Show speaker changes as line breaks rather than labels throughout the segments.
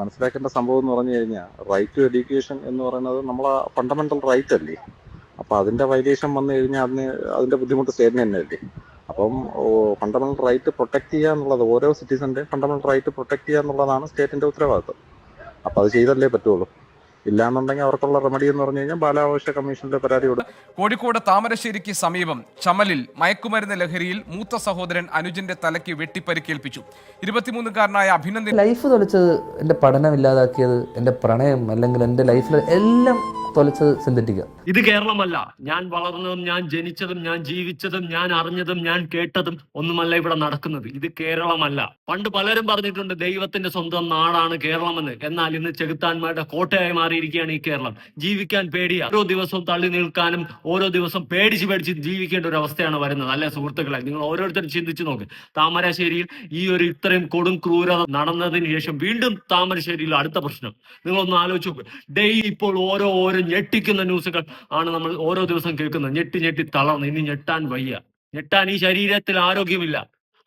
മനസ്സിലാക്കേണ്ട സംഭവം എന്ന് പറഞ്ഞു കഴിഞ്ഞാൽ റൈറ്റ് ടു എഡ്യൂക്കേഷൻ എന്ന് പറയുന്നത് നമ്മളെ ഫണ്ടമെന്റൽ റൈറ്റ് അല്ലേ? അപ്പൊ അതിന്റെ വൈലേഷൻ വന്നു കഴിഞ്ഞാൽ അതിന് അതിന്റെ ബുദ്ധിമുട്ട് സ്റ്റേറ്റിന് തന്നെ അല്ലേ? അപ്പം ഫണ്ടമെന്റൽ റൈറ്റ് പ്രൊട്ടക്ട് ചെയ്യുക എന്നുള്ളത് ഓരോ സിറ്റിസന്റെ ഫണ്ടമെന്റൽ റൈറ്റ് പ്രൊട്ടക്ട് ചെയ്യുക എന്നുള്ളതാണ് സ്റ്റേറ്റിന്റെ ഉത്തരവാദിത്വം. അപ്പൊ അത് ചെയ്തല്ലേ പറ്റുള്ളൂ? ഇല്ലാന്നുണ്ടെങ്കിൽ അവർക്കുള്ള റെമഡി എന്ന് പറഞ്ഞു കഴിഞ്ഞാൽ ബാലാവകാശ കമ്മീഷന്റെ പരാതി കൊടുക്കും.
കോഴിക്കോട് താമരശ്ശേരിക്ക് സമീപം ചമലിൽ മയക്കുമരുന്ന് ലഹരിയിൽ മൂത്ത സഹോദരൻ അനുജന്റെ തലയ്ക്ക് വെട്ടിപ്പരിക്കേൽപ്പിച്ചു. ഇരുപത്തിമൂന്നുകാരനായ അഭിനന്ദൻ
ലൈഫ് തൊളിച്ചത് എന്റെ പഠനം ഇല്ലാതാക്കിയത് എന്റെ പ്രണയം അല്ലെങ്കിൽ എന്റെ ലൈഫിൽ എല്ലാം തൊലച്ചത് സിന്തറ്റിക്
ഇത് കേരളമല്ല. ഞാൻ വളർന്നതും ഞാൻ ജനിച്ചതും ഞാൻ ജീവിച്ചതും ഞാൻ അറിഞ്ഞതും ഞാൻ കേട്ടതും ഒന്നുമല്ല ഇവിടെ നടക്കുന്നത്. ഇത് കേരളമല്ല. പണ്ട് പലരും പറഞ്ഞിട്ടുണ്ട് ദൈവത്തിന്റെ സ്വന്തം നാടാണ് കേരളമെന്ന്. എന്നാൽ ഇന്ന് ചെകുത്താന്മാരുടെ കോട്ടയായി മാറിയിരിക്കുകയാണ് ഈ കേരളം. ജീവിക്കാൻ പേടിയ. ഓരോ ദിവസവും തള്ളി നിൽക്കാനും ഓരോ ദിവസം പേടിച്ച് പേടിച്ച് ജീവിക്കേണ്ട ഒരു അവസ്ഥയാണ് വരുന്നത്. അല്ലെ സുഹൃത്തുക്കളെ? നിങ്ങൾ ഓരോരുത്തരും ചിന്തിച്ചു നോക്ക്. താമരശ്ശേരിയിൽ ഈ ഒരു ഇത്രയും കൊടും ക്രൂരത നടന്നതിന് ശേഷം വീണ്ടും താമരശ്ശേരിയിൽ അടുത്ത പ്രശ്നം. നിങ്ങളൊന്ന് ആലോചിച്ച് നോക്ക്. ഡെയിലി ഇപ്പോൾ ഓരോ ഓരോ ഞെട്ടിക്കുന്ന ന്യൂസുകൾ ആണ് നമ്മൾ ഓരോ ദിവസം കേൾക്കുന്നത്. ഞെട്ടി ഞെട്ടി തളർന്ന്. ഇനി ഞെട്ടാൻ വയ്യ. ഞെട്ടാൻ ഈ ശരീരത്തിൽ ആരോഗ്യമില്ല.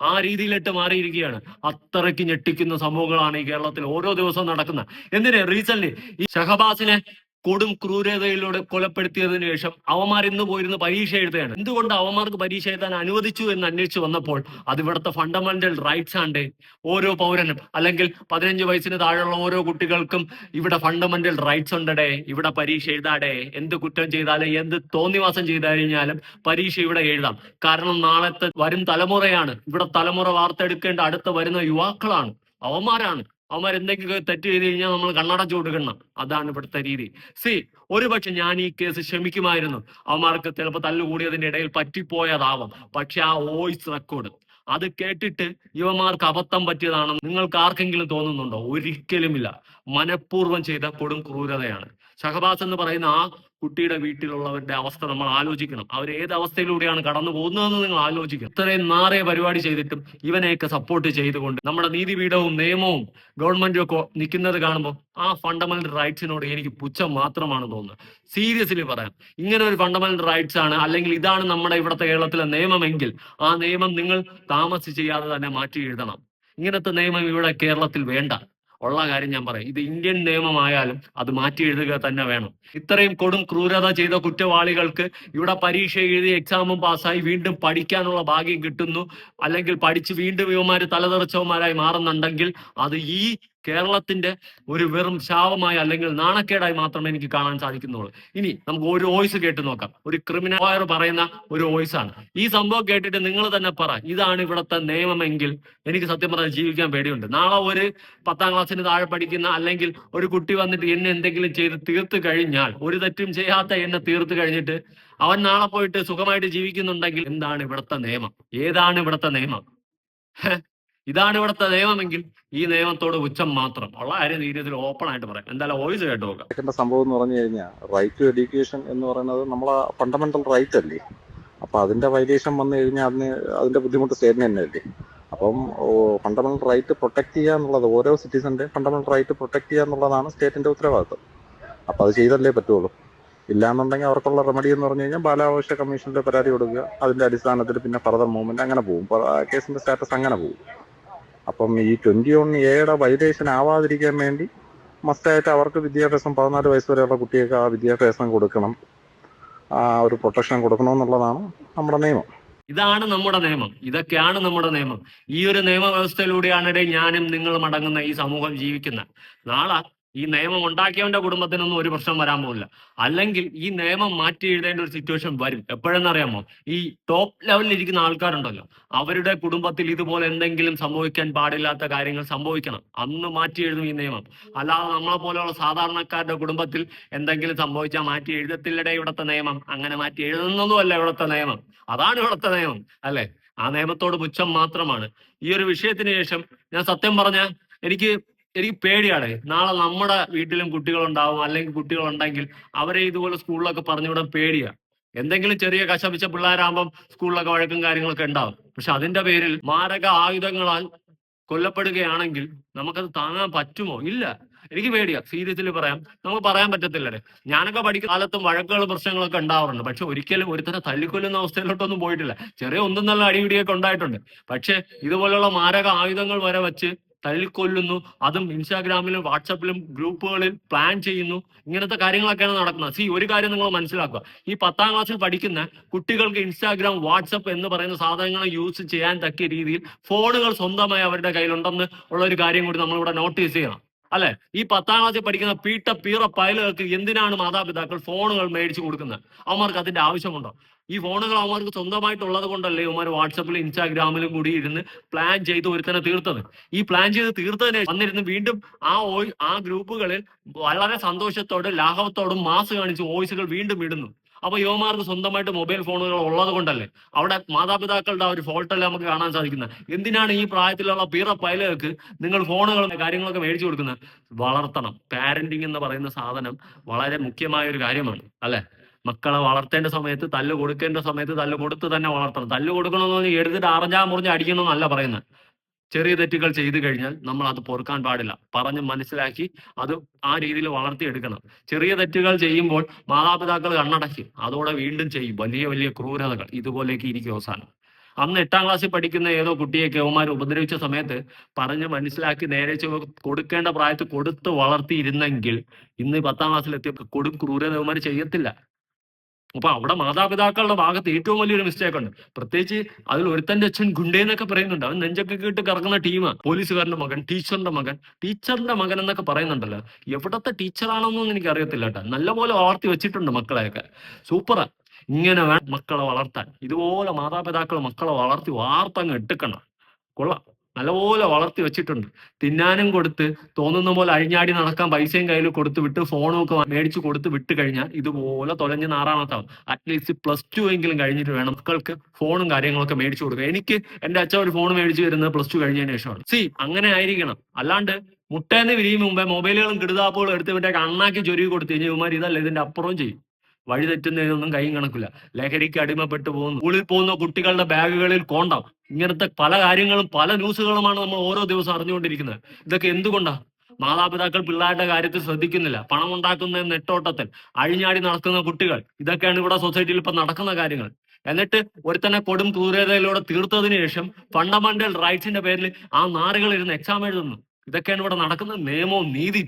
ആ രീതിയിലിട്ട് മാറിയിരിക്കുകയാണ്. അത്രയ്ക്ക് ഞെട്ടിക്കുന്ന സംഭവങ്ങളാണ് ഈ കേരളത്തിൽ ഓരോ ദിവസവും നടക്കുന്നത്. എന്തിന്? റീസെന്റ് ഈ ഷഹബാസിനെ കൊടും ക്രൂരതയിലൂടെ കൊലപ്പെടുത്തിയതിനു ശേഷം അവന്മാർ ഇന്ന് പോയിരുന്ന് പരീക്ഷ എഴുതുകയാണ്. എന്തുകൊണ്ട് അവമാർക്ക് പരീക്ഷ എഴുതാൻ അനുവദിച്ചു എന്ന് അന്വേഷിച്ചു വന്നപ്പോൾ അത് ഇവിടുത്തെ ഫണ്ടമെന്റൽ റൈറ്റ്സ് ആണ്. ഓരോ പൗരനും അല്ലെങ്കിൽ പതിനഞ്ച് വയസ്സിന് താഴെയുള്ള ഓരോ കുട്ടികൾക്കും ഇവിടെ ഫണ്ടമെന്റൽ റൈറ്റ്സ് ഉണ്ടടേ ഇവിടെ പരീക്ഷ എഴുതാടേ എന്ത് കുറ്റം ചെയ്താലും എന്ത് തോന്നിവാസം ചെയ്തു കഴിഞ്ഞാലും പരീക്ഷ ഇവിടെ എഴുതാം. കാരണം നാളത്തെ വരും തലമുറയാണ്. ഇവിടെ തലമുറ വാർത്തെടുക്കേണ്ട അടുത്ത വരുന്ന യുവാക്കളാണ് അവന്മാരാണ്. അവന്മാർ എന്തെങ്കിലും തെറ്റ് ചെയ്ത് കഴിഞ്ഞാൽ നമ്മൾ കണ്ണടച്ചു കൊടുക്കണം. അതാണ് ഇവിടുത്തെ രീതി. സി ഒരുപക്ഷെ ഞാൻ ഈ കേസ് ക്ഷമിക്കുമായിരുന്നു. അവന്മാർക്ക് ചിലപ്പോൾ തല്ലുകൂടിയതിന്റെ ഇടയിൽ പറ്റിപ്പോയതാവാം. പക്ഷെ ആ വോയിസ് റെക്കോർഡ് അത് കേട്ടിട്ട് യുവമാർക്ക് അബദ്ധം പറ്റിയതാണെന്ന് നിങ്ങൾക്ക് ആർക്കെങ്കിലും തോന്നുന്നുണ്ടോ? ഒരിക്കലുമില്ല. മനഃപൂർവം ചെയ്ത കൊടും ക്രൂരതയാണ്. ഷഹബാസ് എന്ന് പറയുന്ന ആ കുട്ടിയുടെ വീട്ടിലുള്ളവരുടെ അവസ്ഥ നമ്മൾ ആലോചിക്കണം. അവർ ഏത് അവസ്ഥയിലൂടെയാണ് കടന്നു പോകുന്നതെന്ന് നിങ്ങൾ ആലോചിക്കണം. ഇത്രയും നാറിയ പരിപാടി ചെയ്തിട്ടും ഇവനെയൊക്കെ സപ്പോർട്ട് ചെയ്തുകൊണ്ട് നമ്മുടെ നീതിപീഠവും നിയമവും ഗവൺമെന്റും ഒക്കെ നിൽക്കുന്നത് കാണുമ്പോൾ ആ ഫണ്ടമെന്റൽ റൈറ്റ്സിനോട് എനിക്ക് പുച്ഛം മാത്രമാണ് തോന്നുന്നത്. സീരിയസ്ലി പറയാം. ഇങ്ങനെ ഒരു ഫണ്ടമെന്റൽ റൈറ്റ്സ് ആണ് അല്ലെങ്കിൽ ഇതാണ് നമ്മുടെ ഇവിടുത്തെ കേരളത്തിലെ നിയമമെങ്കിൽ ആ നിയമം നിങ്ങൾ താമസിച്ച് ചെയ്യാതെ തന്നെ മാറ്റി എഴുതണം. ഇങ്ങനത്തെ നിയമം ഇവിടെ കേരളത്തിൽ വേണ്ട. ഉള്ള കാര്യം ഞാൻ പറയും. ഇത് ഇന്ത്യൻ നിയമമായാലും അത് മാറ്റി എഴുതുക തന്നെ വേണം. ഇത്രയും കൊടും ക്രൂരത ചെയ്ത കുറ്റവാളികൾക്ക് ഇവിടെ പരീക്ഷ എഴുതി എക്സാമും പാസ്സായി വീണ്ടും പഠിക്കാനുള്ള ഭാഗ്യം കിട്ടുന്നു. അല്ലെങ്കിൽ പഠിച്ച് വീണ്ടും ഇവന്മാര് തലതെറിച്ചവന്മാരായി മാറുന്നുണ്ടെങ്കിൽ അത് ഈ കേരളത്തിന്റെ ഒരു വെറും ശാപമായി അല്ലെങ്കിൽ നാണക്കേടായി മാത്രമേ എനിക്ക് കാണാൻ സാധിക്കുന്നുള്ളൂ. ഇനി നമുക്ക് ഒരു വോയിസ് കേട്ട് നോക്കാം. ഒരു ക്രിമിനൽ ലോയർ പറയുന്ന ഒരു വോയിസ് ആണ്. ഈ സംഭവം കേട്ടിട്ട് നിങ്ങൾ തന്നെ പറ ഇതാണ് ഇവിടുത്തെ നിയമമെങ്കിൽ എനിക്ക് സത്യം പറഞ്ഞാൽ ജീവിക്കാൻ പേടിയുണ്ട്. നാളെ ഒരു പത്താം ക്ലാസ്സിന് താഴെ പഠിക്കുന്ന അല്ലെങ്കിൽ ഒരു കുട്ടി വന്നിട്ട് എന്നെ എന്തെങ്കിലും ചെയ്ത് തീർത്ത് കഴിഞ്ഞാൽ ഒരു തെറ്റും ചെയ്യാത്ത എന്നെ തീർത്ത് കഴിഞ്ഞിട്ട് അവൻ നാളെ പോയിട്ട് സുഖമായിട്ട് ജീവിക്കുന്നുണ്ടെങ്കിൽ എന്താണ് ഇവിടുത്തെ നിയമം? ഏതാണ് ഇവിടുത്തെ നിയമം? ഇതാണ് ഇവിടുത്തെ നിയമമെങ്കിൽ ഈ നിയമത്തോട് ഉച്ചം മാത്രം. ഉള്ള കാര്യം രീതിയിൽ ഓപ്പൺ ആയിട്ട് പറയാം. എന്തായാലും വോയിസ് കേട്ട് നോക്കാം.
സംഭവം എന്ന് പറഞ്ഞു കഴിഞ്ഞാൽ റൈറ്റ് ടു എഡ്യൂക്കേഷൻ എന്ന് പറയുന്നത് നമ്മളെ ഫണ്ടമെന്റൽ റൈറ്റ് അല്ലേ? അപ്പൊ അതിന്റെ വൈലേഷൻ വന്നു കഴിഞ്ഞാൽ അതിന് അതിന്റെ ബുദ്ധിമുട്ട് സ്റ്റേറ്റിന് തന്നെ അല്ലേ? അപ്പം ഫണ്ടമെന്റൽ റൈറ്റ് പ്രൊട്ടക്ട് ചെയ്യുക എന്നുള്ളത് ഓരോ സിറ്റിസന്റെ ഫണ്ടമെന്റൽ റൈറ്റ് പ്രൊട്ടക്ട് ചെയ്യുക എന്നുള്ളതാണ് സ്റ്റേറ്റിന്റെ ഉത്തരവാദിത്വം. അപ്പൊ അത് ചെയ്തല്ലേ പറ്റുള്ളൂ. ഇല്ലാന്നുണ്ടെങ്കിൽ അവർക്കുള്ള റെമഡി എന്ന് പറഞ്ഞു കഴിഞ്ഞാൽ ബാലാവകാശ കമ്മീഷനിലെ പരാതി കൊടുക്കുക. അതിന്റെ അടിസ്ഥാനത്തിൽ പിന്നെ ഫർദർ മൂവ്മെന്റ് അങ്ങനെ പോകും. കേസിന്റെ സ്റ്റാറ്റസ് അങ്ങനെ പോകും. അപ്പം ഈ ട്വന്റി വൺ എയുടെ വൈലേഷൻ ആവാതിരിക്കാൻ വേണ്ടി മസ്റ്റായിട്ട് അവർക്ക് വിദ്യാഭ്യാസം പതിനാല് വയസ്സ് വരെയുള്ള കുട്ടികൾക്ക് ആ വിദ്യാഭ്യാസം കൊടുക്കണം. ആ ഒരു പ്രൊട്ടക്ഷൻ കൊടുക്കണം എന്നുള്ളതാണ് നമ്മുടെ നിയമം.
ഇതാണ് നമ്മുടെ നിയമം. ഇതൊക്കെയാണ് നമ്മുടെ നിയമം. ഈ ഒരു നിയമവ്യവസ്ഥയിലൂടെയാണ് ഞാനും നിങ്ങളും അടങ്ങുന്ന ഈ സമൂഹം ജീവിക്കുന്ന നാളെ ഈ നിയമം ഉണ്ടാക്കിയവന്റെ കുടുംബത്തിനൊന്നും ഒരു പ്രശ്നം വരാൻ പോകില്ല അല്ലെങ്കിൽ ഈ നിയമം മാറ്റി എഴുതേണ്ട ഒരു സിറ്റുവേഷൻ വരും. എപ്പോഴെന്നറിയാമോ? ഈ ടോപ്പ് ലെവലിൽ ഇരിക്കുന്ന ആൾക്കാരുണ്ടല്ലോ. അവരുടെ കുടുംബത്തിൽ ഇതുപോലെ എന്തെങ്കിലും സംഭവിക്കാൻ പാടില്ലാത്ത കാര്യങ്ങൾ സംഭവിക്കണം. അന്ന് മാറ്റി എഴുതും ഈ നിയമം. അല്ലാതെ നമ്മളെ പോലെയുള്ള സാധാരണക്കാരുടെ കുടുംബത്തിൽ എന്തെങ്കിലും സംഭവിച്ചാൽ മാറ്റി എഴുതത്തില്ലടെ ഇവിടുത്തെ നിയമം. അങ്ങനെ മാറ്റി എഴുതുന്നതുമല്ല ഇവിടുത്തെ നിയമം. അതാണ് ഇവിടുത്തെ നിയമം. അല്ലെ? ആ നിയമത്തോട് പുച്ഛം മാത്രമാണ്. ഈ ഒരു വിഷയത്തിന് ശേഷം ഞാൻ സത്യം പറഞ്ഞ എനിക്ക് എനിക്ക് പേടിയാണ്. നാളെ നമ്മുടെ വീട്ടിലും കുട്ടികളുണ്ടാവും അല്ലെങ്കിൽ കുട്ടികൾ ഉണ്ടെങ്കിൽ അവരെ ഇതുപോലെ സ്കൂളിലൊക്കെ പറഞ്ഞുവിടാൻ പേടിയാണ് എന്തെങ്കിലും ചെറിയ കശപിച്ച പിള്ളേരാകുമ്പം സ്കൂളിലൊക്കെ വഴക്കും കാര്യങ്ങളൊക്കെ ഉണ്ടാവും. പക്ഷെ അതിന്റെ പേരിൽ മാരക ആയുധങ്ങളാൽ കൊല്ലപ്പെടുകയാണെങ്കിൽ നമുക്കത് താങ്ങാൻ പറ്റുമോ? ഇല്ല. എനിക്ക് പേടിയാ. സീരിയസ്ലി പറയാം. നമുക്ക് പറയാൻ പറ്റത്തില്ലല്ലേ ഞാനൊക്കെ പഠിക്കുന്ന കാലത്തും വഴക്കുകളും പ്രശ്നങ്ങളൊക്കെ ഉണ്ടാവാറുണ്ട്. പക്ഷെ ഒരിക്കലും ഒരുത്തനെ തല്ലിക്കൊല്ലുന്ന അവസ്ഥയിലോട്ടൊന്നും പോയിട്ടില്ല. ചെറിയ ഒന്നും നല്ല അടിപിടിയൊക്കെ ഉണ്ടായിട്ടുണ്ട്. പക്ഷെ ഇതുപോലുള്ള മാരക ആയുധങ്ങൾ വരെ വെച്ച് തല്ലിക്കൊല്ലുന്നു അതും ഇൻസ്റ്റാഗ്രാമിലും വാട്സപ്പിലും ഗ്രൂപ്പുകളിൽ പ്ലാൻ ചെയ്യുന്നു. ഇങ്ങനത്തെ കാര്യങ്ങളൊക്കെയാണ് നടക്കുന്നത്. സി ഒരു കാര്യം നിങ്ങൾ മനസ്സിലാക്കുക. ഈ പത്താം ക്ലാസ്സിൽ പഠിക്കുന്ന കുട്ടികൾക്ക് ഇൻസ്റ്റാഗ്രാം വാട്സപ്പ് എന്ന് പറയുന്ന സാധനങ്ങൾ യൂസ് ചെയ്യാൻ തക്ക രീതിയിൽ ഫോണുകൾ സ്വന്തമായി അവരുടെ കയ്യിലുണ്ടെന്ന് ഉള്ള ഒരു കാര്യം കൂടി നമ്മളിവിടെ നോട്ടീസ് ചെയ്യണം. അല്ലെ? ഈ പത്താം ക്ലാസ്സിൽ പഠിക്കുന്ന പീട്ട പീറ പയലുകൾക്ക് എന്തിനാണ് മാതാപിതാക്കൾ ഫോണുകൾ മേടിച്ചു കൊടുക്കുന്നത്? അവന്മാർക്ക് അതിന്റെ ആവശ്യമുണ്ടോ? ഈ ഫോണുകൾ അവന്മാർക്ക് സ്വന്തമായിട്ടുള്ളത് കൊണ്ടല്ലേ ഇവന്മാർ വാട്സപ്പിലും ഇൻസ്റ്റാഗ്രാമിലും കൂടി ഇരുന്ന് പ്ലാൻ ചെയ്ത് ഒരുത്തനെ തീർത്തത്. ഈ പ്ലാൻ ചെയ്ത് തീർത്തതിനെ വന്നിരുന്ന് വീണ്ടും ആ ആ ഗ്രൂപ്പുകളിൽ വളരെ സന്തോഷത്തോടും ലാഘവത്തോടും മാസ് കാണിച്ച് വോയിസുകൾ വീണ്ടും ഇടുന്നു. അപ്പൊ യുവമാർക്ക് സ്വന്തമായിട്ട് മൊബൈൽ ഫോണുകൾ ഉള്ളത് കൊണ്ടല്ലേ അവിടെ മാതാപിതാക്കളുടെ ആ ഒരു ഫോൾട്ടല്ലേ നമുക്ക് കാണാൻ സാധിക്കുന്നത്? എന്തിനാണ് ഈ പ്രായത്തിലുള്ള പീറ പൈലകൾക്ക് നിങ്ങൾ ഫോണുകളും കാര്യങ്ങളൊക്കെ മേടിച്ചു കൊടുക്കുന്നത്? വളർത്തണം. പാരന്റിങ് എന്ന് പറയുന്ന സാധനം വളരെ മുഖ്യമായ ഒരു കാര്യമാണ്. അല്ലെ? മക്കളെ വളർത്തേണ്ട സമയത്ത് തല്ല് കൊടുക്കേണ്ട സമയത്ത് തല്ല് കൊടുത്ത് തന്നെ വളർത്തണം. തല്ല് കൊടുക്കണമെന്ന് എടുത്തിട്ട് അറിഞ്ഞാ മുറിഞ്ഞ് അടിക്കണമെന്നല്ല പറയുന്നത്. ചെറിയ തെറ്റുകൾ ചെയ്തു കഴിഞ്ഞാൽ നമ്മൾ അത് പൊറുക്കാൻ പാടില്ല. പറഞ്ഞ് മനസ്സിലാക്കി അത് ആ രീതിയിൽ വളർത്തിയെടുക്കണം. ചെറിയ തെറ്റുകൾ ചെയ്യുമ്പോൾ മാതാപിതാക്കൾ കണ്ണടയ്ക്കും. അതോടെ വീണ്ടും ചെയ്യും. വലിയ വലിയ ക്രൂരതകൾ. ഇതുപോലേക്ക് ഇരിക്കും അവസാനം. അന്ന് എട്ടാം ക്ലാസ്സിൽ പഠിക്കുന്ന ഏതോ കുട്ടിയെ കേവന്മാർ ഉപദ്രവിച്ച സമയത്ത് പറഞ്ഞ് മനസ്സിലാക്കി നേരെ കൊടുക്കേണ്ട പ്രായത്തിൽ കൊടുത്ത് വളർത്തിയിരുന്നെങ്കിൽ ഇന്ന് പത്താം ക്ലാസ്സിലെത്തിയ കൊടും ക്രൂരതകുമാർ ഇവന്മാർ ചെയ്യത്തില്ല. അപ്പൊ അവിടെ മാതാപിതാക്കളുടെ ഭാഗത്ത് ഏറ്റവും വലിയൊരു മിസ്റ്റേക്ക് ഉണ്ട്. പ്രത്യേകിച്ച് അതിൽ ഒരുത്തന്റെ അച്ഛൻ ഗുണ്ടേന്നൊക്കെ പറയുന്നുണ്ട്. അവൻ നെഞ്ചൊക്കെ കേട്ട് കറങ്ങുന്ന ടീമാ പോലീസുകാരന്റെ മകൻ ടീച്ചറിന്റെ മകൻ. ടീച്ചറിന്റെ മകൻ എന്നൊക്കെ പറയുന്നുണ്ടല്ലോ. എവിടത്തെ ടീച്ചറാണെന്നൊന്നും എനിക്ക് അറിയത്തില്ല കേട്ടോ. നല്ലപോലെ വളർത്തി വെച്ചിട്ടുണ്ട് മക്കളെയൊക്കെ. സൂപ്പറാ ഇങ്ങനെ വേണം മക്കളെ വളർത്താൻ. ഇതുപോലെ മാതാപിതാക്കൾ മക്കളെ വളർത്തി വാർത്തങ്ങ് എടുക്കണം കൊള്ളാം. നല്ലപോലെ വളർത്തി വെച്ചിട്ടുണ്ട്. തിന്നാനും കൊടുത്ത് തോന്നുന്ന പോലെ അഴിഞ്ഞാടി നടക്കാൻ പൈസയും കയ്യിൽ കൊടുത്ത് വിട്ട് ഫോണും ഒക്കെ മേടിച്ചു കൊടുത്ത് വിട്ട് കഴിഞ്ഞാൽ ഇതുപോലെ തൊലഞ്ഞ് നാറാണത്താവും അറ്റ്ലീസ്റ്റ് പ്ലസ് ടു എങ്കിലും കഴിഞ്ഞിട്ട് വേണം മക്കൾക്ക് ഫോണും കാര്യങ്ങളൊക്കെ മേടിച്ചു കൊടുക്കുക എനിക്ക് എന്റെ അച്ഛൻ ഒരു ഫോൺ മേടിച്ചു വരുന്നത് പ്ലസ് ടു കഴിഞ്ഞതിന് ശേഷമാണ്. സി അങ്ങനെ ആയിരിക്കണം. അല്ലാണ്ട് മുട്ടേന്ന് വിരിയും മുമ്പേ മൊബൈലുകളും കിടുതാപ്പുകളും എടുത്ത് വിട്ടേക്ക് അണ്ണാക്കി ചൊരുക്കി കൊടുത്തു കഴിഞ്ഞാൽ ഇവന്മാർ ഇതല്ല ഇതിന്റെ അപ്പുറവും ചെയ്യും. വഴി തെറ്റുന്നതിനൊന്നും കൈയും കണക്കില്ല. ലഹരിക്ക് അടിമപ്പെട്ടു പോകുന്നു. സ്കൂളിൽ പോകുന്ന കുട്ടികളുടെ ബാഗുകളിൽ കോണ്ടാം. ഇങ്ങനത്തെ പല കാര്യങ്ങളും പല ന്യൂസുകളുമാണ് നമ്മൾ ഓരോ ദിവസം അറിഞ്ഞുകൊണ്ടിരിക്കുന്നത്. ഇതൊക്കെ എന്തുകൊണ്ടാ? മാതാപിതാക്കൾ പിള്ളേരുടെ കാര്യത്തിൽ ശ്രദ്ധിക്കുന്നില്ല. പണം ഉണ്ടാക്കുന്ന നെട്ടോട്ടത്തിൽ അഴിഞ്ഞാടി നടക്കുന്ന കുട്ടികൾ. ഇതൊക്കെയാണ് ഇവിടെ സൊസൈറ്റിയിൽ ഇപ്പൊ നടക്കുന്ന കാര്യങ്ങൾ. എന്നിട്ട് ഒരുത്തനെ കൊടും ക്രൂരതയിലൂടെ തീർത്തതിന് ശേഷം ഫണ്ടമെന്റൽ റൈറ്റ്സിന്റെ പേരിൽ ആ നാറുകൾ ഇരുന്ന് എക്സാം എഴുതുന്നു. ഇതൊക്കെയാണ് ഇവിടെ നടക്കുന്ന നിയമവും നീതി.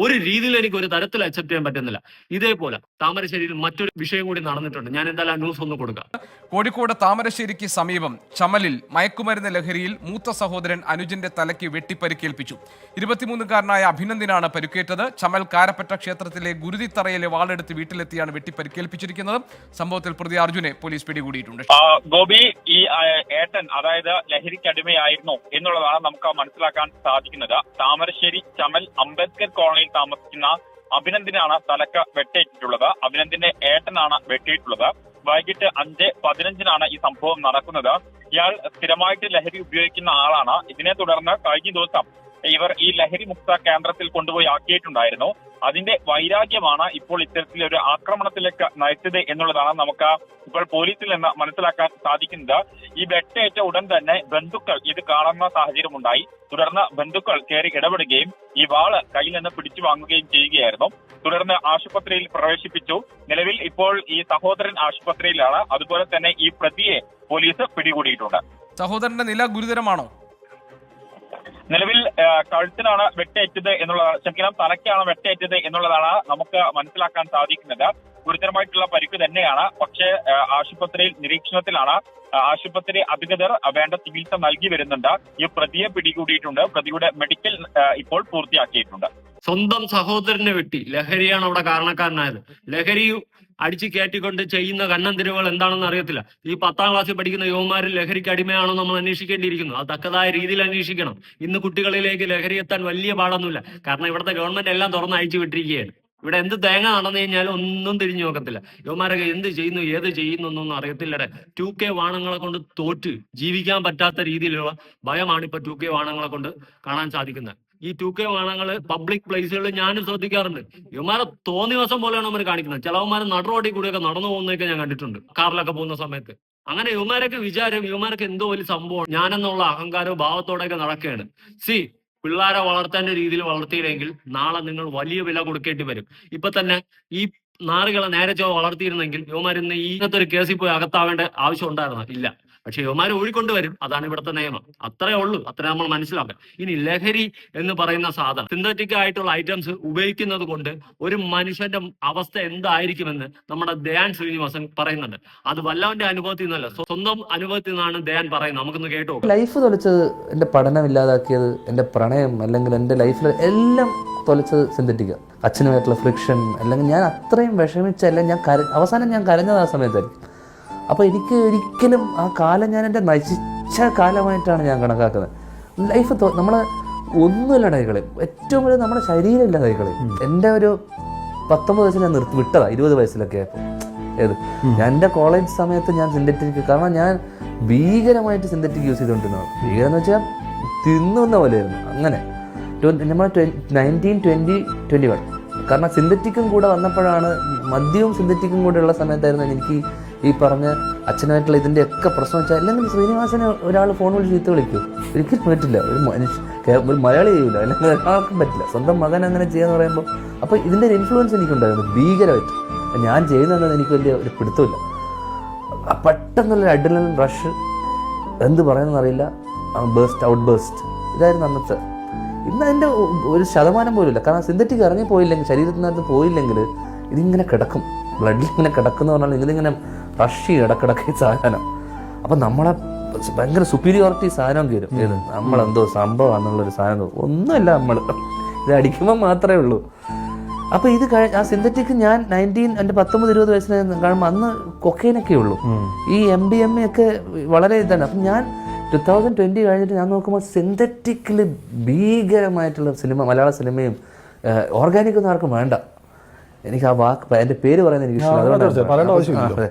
ഒരു രീതിയിൽ എനിക്ക് ഒരു തരത്തിൽ അക്സെപ്റ്റ് ചെയ്യാൻ പറ്റുന്നില്ല. ഇതേപോലെ താമരശ്ശേരിയിൽ മറ്റൊരു വിഷയം കൂടി നടന്നിട്ടുണ്ട്. ഞാൻ എന്തായാലും ന്യൂസ് ഒന്ന് കൊടുക്കാം.
കോഴിക്കോട് താമരശ്ശേരിക്ക് സമീപം ചമലിൽ മയക്കുമരുന്ന് ലഹരിയിൽ മൂത്ത സഹോദരൻ അനുജന്റെ തലയ്ക്ക് വെട്ടിപ്പരിക്കേൽപ്പിച്ചു. ഇരുപത്തിമൂന്നുകാരനായ അഭിനന്ദിനാണ് പരിക്കേറ്റത്. ചമൽ കാരപ്പറ്റ ക്ഷേത്രത്തിലെ ഗുരുതിത്തറയിലെ വാളെടുത്ത് വീട്ടിലെത്തിയാണ് വെട്ടിപ്പരിക്കേൽപ്പിച്ചിരിക്കുന്നത്. സംഭവത്തിൽ പ്രതി അർജുനെ പോലീസ് പിടികൂടിയിട്ടുണ്ട്.
ഗോപി ഈ ഏട്ടൻ അതായത് ലഹരിക്ക് അടിമയായിരുന്നു എന്നുള്ളതാണ് നമുക്ക് മനസ്സിലാക്കാൻ സാധിക്കുന്നത്. താമരശ്ശേരി ചമൽ അംബേദ്കർ കോളനിയിൽ താമസിക്കുന്ന അഭിനന്ദിനാണ് തലക്ക് വെട്ടേറ്റിട്ടുള്ളത് അഭിനന്ദിന്റെ ഏട്ടനാണ് വെട്ടിയിട്ടുള്ളത്. വൈകിട്ട് അഞ്ച് പതിനഞ്ചിനാണ് ഈ സംഭവം നടക്കുന്നത്. ഇയാൾ സ്ഥിരമായിട്ട് ലഹരി ഉപയോഗിക്കുന്ന ആളാണ്. ഇതിനെ തുടർന്ന് കഴിഞ്ഞ ദിവസം ഇവർ ഈ ലഹരി മുക്ത കേന്ദ്രത്തിൽ കൊണ്ടുപോയി ആക്കിയിട്ടുണ്ടായിരുന്നു. അതിന്റെ വൈരാഗ്യമാണ് ഇപ്പോൾ ഇത്തരത്തിൽ ഒരു ആക്രമണത്തിലേക്ക് നയിച്ചത് എന്നുള്ളതാണ് നമുക്ക് ഇപ്പോൾ പോലീസിൽ നിന്ന് മനസ്സിലാക്കാൻ സാധിക്കുന്നത്. ഈ വെട്ടേറ്റ ഉടൻ തന്നെ ബന്ധുക്കൾ ഇത് കാണുന്ന സാഹചര്യം ഉണ്ടായി തുടർന്ന് ബന്ധുക്കൾ കയറി ഇടപെടുകയും ഈ വാൾ കയ്യിൽ നിന്ന് പിടിച്ചു വാങ്ങുകയും ചെയ്യുകയായിരുന്നു. തുടർന്ന് ആശുപത്രിയിൽ പ്രവേശിപ്പിച്ചു. നിലവിൽ ഇപ്പോൾ ഈ സഹോദരൻ ആശുപത്രിയിലാണ്. അതുപോലെ തന്നെ ഈ പ്രതിയെ പോലീസ് പിടികൂടിയിട്ടുണ്ട്.
സഹോദരന്റെ നില ഗുരുതരമാണോ?
നിലവിൽ കഴുത്തിനാണ് വെട്ടേറ്റത് എന്നുള്ളതാണ്. ക്ഷമിക്കണം തലയ്ക്കാണ് വെട്ടേറ്റത് എന്നുള്ളതാണ് നമുക്ക് മനസ്സിലാക്കാൻ സാധിക്കുന്നത്. ഗുരുതരമായിട്ടുള്ള പരിക്ക് തന്നെയാണ്. പക്ഷേ ആശുപത്രിയിൽ നിരീക്ഷണത്തിലാണ് ആശുപത്രി അധികൃതർ വേണ്ട ചികിത്സ നൽകി വരുന്നുണ്ട്. ഈ പ്രതിയെ പിടികൂടിയിട്ടുണ്ട്. പ്രതിയുടെ മെഡിക്കൽ ഇപ്പോൾ പൂർത്തിയാക്കിയിട്ടുണ്ട്.
സ്വന്തം സഹോദരനെ വെട്ടി. ലഹരിയാണ് അവിടെ കാരണക്കാരനായത്. ലഹരി അടിച്ചു കയറ്റിക്കൊണ്ട് ചെയ്യുന്ന കണ്ണൻ കണ്ണന്തിരുവുകൾ എന്താണെന്ന് അറിയത്തില്ല. ഈ പത്താം ക്ലാസ്സിൽ പഠിക്കുന്ന യുവമാരിൽ ലഹരിക്ക് അടിമയാണോ നമ്മൾ അന്വേഷിക്കേണ്ടിയിരിക്കുന്നു? അത് തക്കതായ രീതിയിൽ അന്വേഷിക്കണം. ഇന്ന് കുട്ടികളിലേക്ക് ലഹരി എത്താൻ വലിയ പാടൊന്നുമില്ല. കാരണം ഇവിടുത്തെ ഗവൺമെന്റ് എല്ലാം തുറന്ന് അയച്ചു വിട്ടിരിക്കുകയാണ്. ഇവിടെ എന്ത് തേങ്ങ നടന്നു കഴിഞ്ഞാൽ ഒന്നും തിരിഞ്ഞു നോക്കത്തില്ല. യുവമാരൊക്കെ എന്ത് ചെയ്യുന്നു ഏത് ചെയ്യുന്നു എന്നൊന്നും അറിയത്തില്ലടെ. ടു കെ വാണങ്ങളെ കൊണ്ട് തോറ്റ് ജീവിക്കാൻ പറ്റാത്ത രീതിയിലുള്ള ഭയമാണ് ഇപ്പൊ ടു കെ വാണങ്ങളെ കൊണ്ട് കാണാൻ സാധിക്കുന്നത്. ഈ ടു കെ വാണങ്ങൾ പബ്ലിക് പ്ലേസുകളിൽ ഞാനും ശ്രദ്ധിക്കാറുണ്ട്. ഇവന്മാരെ തോന്നിയ പോലെയാണ് അവർ കാണിക്കുന്നത്. ചിലവന്മാർ നടുറോഡിൽ കൂടിയൊക്കെ നടന്നു പോകുന്നതൊക്കെ ഞാൻ കണ്ടിട്ടുണ്ട്. കാറിലൊക്കെ പോകുന്ന സമയത്ത്. അങ്ങനെ ഇവന്മാരൊക്കെ വിചാരം ഇവന്മാരൊക്കെ എന്തോ വലിയ സംഭവം ഞാനെന്നുള്ള അഹങ്കാരവും ഭാവത്തോടെയൊക്കെ നടക്കുകയാണ്. സി പിള്ളേരെ വളർത്തേണ്ട രീതിയിൽ വളർത്തിയില്ലെങ്കിൽ നാളെ നിങ്ങൾ വലിയ വില കൊടുക്കേണ്ടി വരും. ഇപ്പൊ തന്നെ ഈ നാറുകളെ നേരെ ചോ വളർത്തിയിരുന്നെങ്കിൽ ഇവന്മാർ ഇന്ന് ഈ ഇങ്ങനത്തെ ഒരു കേസിൽ പോയി അകത്താവേണ്ട ആവശ്യം ഉണ്ടായിരുന്നോ? ഇല്ല. പക്ഷെ യുവമാർ ഊഴിക്കൊണ്ടുവരും അതാണ് ഇവിടുത്തെ നിയമം. അത്രേ ഉള്ളൂ. അത്ര നമ്മൾ മനസ്സിലാക്കുക ഇനി ലഹരി എന്ന് പറയുന്ന സാധനം സിന്തറ്റിക് ആയിട്ടുള്ള ഐറ്റംസ് ഉപയോഗിക്കുന്നത് കൊണ്ട് ഒരു മനുഷ്യന്റെ അവസ്ഥ എന്തായിരിക്കുമെന്ന് നമ്മുടെ ദയാൻ ശ്രീനിവാസൻ പറയുന്നുണ്ട്. അത് വല്ലവന്റെ അനുഭവത്തിൽ നിന്നല്ല സ്വന്തം അനുഭവത്തിൽ നിന്നാണ് ദയാൻ പറയുന്നത്. നമുക്കൊന്ന് കേട്ടോ
ലൈഫ് തൊലച്ചത് എന്റെ പഠനം ഇല്ലാതാക്കിയത് എന്റെ പ്രണയം അല്ലെങ്കിൽ എന്റെ ലൈഫിൽ എല്ലാം തൊലച്ചത് സിന്തറ്റിക് അച്ഛനുമായിട്ടുള്ള ഫ്രിക്ഷൻ അല്ലെങ്കിൽ ഞാൻ അത്രയും വിഷമിച്ചല്ല ഞാൻ അവസാനം ഞാൻ കരഞ്ഞത് ആ സമയത്തായിരിക്കും. അപ്പോൾ എനിക്ക് ഒരിക്കലും ആ കാലം ഞാൻ എന്റെ നശിച്ച കാലമായിട്ടാണ് ഞാൻ കണക്കാക്കുന്നത്. ലൈഫ് നമ്മൾ ഒന്നുമില്ല കളയും ഏറ്റവും വലിയ നമ്മുടെ ശരീരം ഇല്ലാതായി കളയും എന്റെ ഒരു പത്തൊമ്പത് വയസ്സിൽ ഞാൻ നിർത്തി വിട്ടതാ. ഇരുപത് വയസ്സിലൊക്കെ ആയപ്പോൾ ഏത്? ഞാൻ എന്റെ കോളേജ് സമയത്ത് ഞാൻ സിന്തറ്റിക് കാരണം ഞാൻ ഭീകരമായിട്ട് സിന്തറ്റിക് യൂസ് ചെയ്തുകൊണ്ടിരുന്നത് ഭീകരം എന്ന് വെച്ചാൽ തിന്നുന്ന പോലെയായിരുന്നു. അങ്ങനെ. നമ്മൾ നയന്റീൻ ട്വന്റി ട്വന്റി വൺ കാരണം സിന്തറ്റിക്കും കൂടെ വന്നപ്പോഴാണ് മദ്യവും സിന്തറ്റിക്കും കൂടെ ഉള്ള സമയത്തായിരുന്നു എനിക്ക് ഈ പറഞ്ഞ അച്ഛനായിട്ടുള്ള ഇതിന്റെ ഒക്കെ പ്രശ്നം വെച്ചാൽ അല്ലെങ്കിൽ ശ്രീനിവാസനെ ഒരാൾ ഫോൺ വിളിച്ച് ചീത്ത വിളിക്കൂ. ഒരിക്കലും പറ്റില്ല. ഒരു മനുഷ്യ ഒരു മലയാളി ചെയ്യൂല. അല്ലെങ്കിൽ ഒരാൾക്കും പറ്റില്ല. സ്വന്തം മകൻ അങ്ങനെ ചെയ്യാന്ന് പറയുമ്പോൾ അപ്പോൾ ഇതിന്റെ ഒരു ഇൻഫ്ലുവൻസ് എനിക്കുണ്ടായിരുന്നു. ഭീകരമായിട്ട്. ഞാൻ ചെയ്യുന്നതെന്ന് എനിക്ക് വലിയ ഒരു പിടുത്തമില്ല. പെട്ടെന്നുള്ള അഡ്രിനൽ റഷ് എന്ത് പറയുന്നതെന്ന് അറിയില്ല. ബേസ്റ്റ് ഔട്ട് ബേസ്റ്റ് ഇതായിരുന്നു അന്നത്തെ ഇന്ന് അതിന്റെ ഒരു ശതമാനം പോലും ഇല്ല കാരണം സിന്തറ്റിക് ഇറങ്ങി പോയില്ലെങ്കിൽ ശരീരത്തിനകത്ത് പോയില്ലെങ്കിൽ ഇതിങ്ങനെ കിടക്കും. ബ്ലഡിൽ ഇങ്ങനെ കിടക്കുന്ന പറഞ്ഞാൽ ഇതിങ്ങനെ റഷ് ചെയ്യും ഇടക്കിടക്ക് ഈ സാധനം. അപ്പം നമ്മളെ ഭയങ്കര സുപ്പീരിയോറിറ്റി സാധനം കയറും ഏത്? നമ്മളെന്തോ സംഭവമാണെന്നുള്ളൊരു സാധനം ഒന്നുമല്ല നമ്മൾ ഇത് അടിക്കുമ്പോൾ മാത്രമേ ഉള്ളൂ. അപ്പോൾ ഇത് കഴിഞ്ഞ ആ സിന്തറ്റിക് ഞാൻ നയന്റീൻ എന്റെ പത്തൊമ്പത് ഇരുപത് വയസ്സിന് കാണുമ്പോൾ അന്ന് കൊക്കൈനൊക്കെ ഉള്ളൂ. ഈ എം ഡി എം എ ഒക്കെ വളരെ ഇതാണ്. അപ്പം ഞാൻ ടു തൗസൻഡ് ട്വന്റി കഴിഞ്ഞിട്ട് ഞാൻ നോക്കുമ്പോൾ സിന്തറ്റിക്കിൽ ഭീകരമായിട്ടുള്ള സിനിമ മലയാള സിനിമയും ഓർഗാനിക് ഒന്നും ആർക്കും വേണ്ട. എനിക്ക് ആ വാക്ക് എന്റെ പേര് പറയുന്നത് എനിക്ക് ഇഷ്ടമല്ല.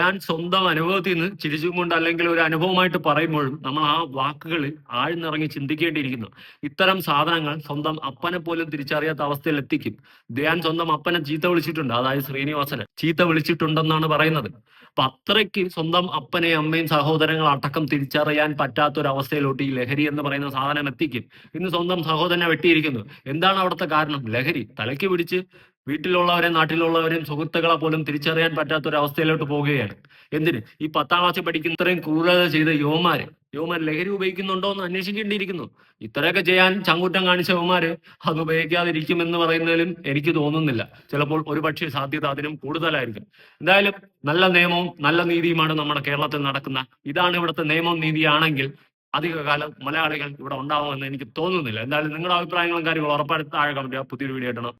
ഞാൻ സ്വന്തം അനുഭവത്തിൽ നിന്ന് ചിരിച്ചും കൊണ്ട് അല്ലെങ്കിൽ ഒരു അനുഭവമായിട്ട് പറയുമ്പോഴും നമ്മൾ ആ വാക്കുകളിൽ ആഴ്ന്നിറങ്ങി ചിന്തിക്കേണ്ടിയിരിക്കുന്നു. ഇത്തരം സാധനങ്ങൾ സ്വന്തം അപ്പനെ പോലും തിരിച്ചറിയാത്ത അവസ്ഥയിൽ എത്തിക്കും. ധ്യാൻ സ്വന്തം അപ്പനെ ചീത്ത വിളിച്ചിട്ടുണ്ട്. അതായത് ശ്രീനിവാസനെ ചീത്ത വിളിച്ചിട്ടുണ്ടെന്നാണ് പറയുന്നത്. അപ്പൊ അത്രയ്ക്ക് സ്വന്തം അപ്പനെയും അമ്മയും സഹോദരങ്ങൾ അടക്കം തിരിച്ചറിയാൻ പറ്റാത്ത ഒരു അവസ്ഥയിലോട്ട് ഈ ലഹരി എന്ന് പറയുന്ന സാധനം എത്തിക്കും. ഇന്ന് സ്വന്തം സഹോദരനെ വെട്ടിയിരിക്കുന്നു. എന്താണ് അവിടുത്തെ കാരണം? ലഹരി. തലയ്ക്ക് പിടിച്ച് വീട്ടിലുള്ളവരെ നാട്ടിലുള്ളവരെയും സുഹൃത്തുക്കളെ പോലും തിരിച്ചറിയാൻ പറ്റാത്ത ഒരു അവസ്ഥയിലോട്ട് പോവുകയാണ് എന്തിന്? ഈ പത്താം ക്ലാസ്സിൽ പഠിക്കുന്ന ഇത്രയും ക്രൂരത ചെയ്ത യുവമാര് യുവമാർ ലഹരി ഉപയോഗിക്കുന്നുണ്ടോ എന്ന് അന്വേഷിക്കേണ്ടിയിരിക്കുന്നു. ഇത്രയൊക്കെ ചെയ്യാൻ ചങ്കൂറ്റം കാണിച്ച യുവമാര് അത് ഉപയോഗിക്കാതിരിക്കുമെന്ന് പറയുന്നതിലും എനിക്ക് തോന്നുന്നില്ല. ചിലപ്പോൾ ഒരു പക്ഷേ സാധ്യത അതിനും കൂടുതലായിരിക്കും. എന്തായാലും നല്ല നിയമവും നല്ല നീതിയുമാണ് നമ്മുടെ കേരളത്തിൽ നടക്കുന്ന. ഇതാണ് ഇവിടുത്തെ നിയമവും നീതിയാണെങ്കിൽ അധികകാലം മലയാളികൾ ഇവിടെ ഉണ്ടാവുമെന്ന് എനിക്ക് തോന്നുന്നില്ല. എന്തായാലും നിങ്ങളുടെ അഭിപ്രായങ്ങളും കാര്യങ്ങളും ഉറപ്പായിട്ട് താഴെ കമന്റ് പുതിയൊരു വീഡിയോ ഇടണം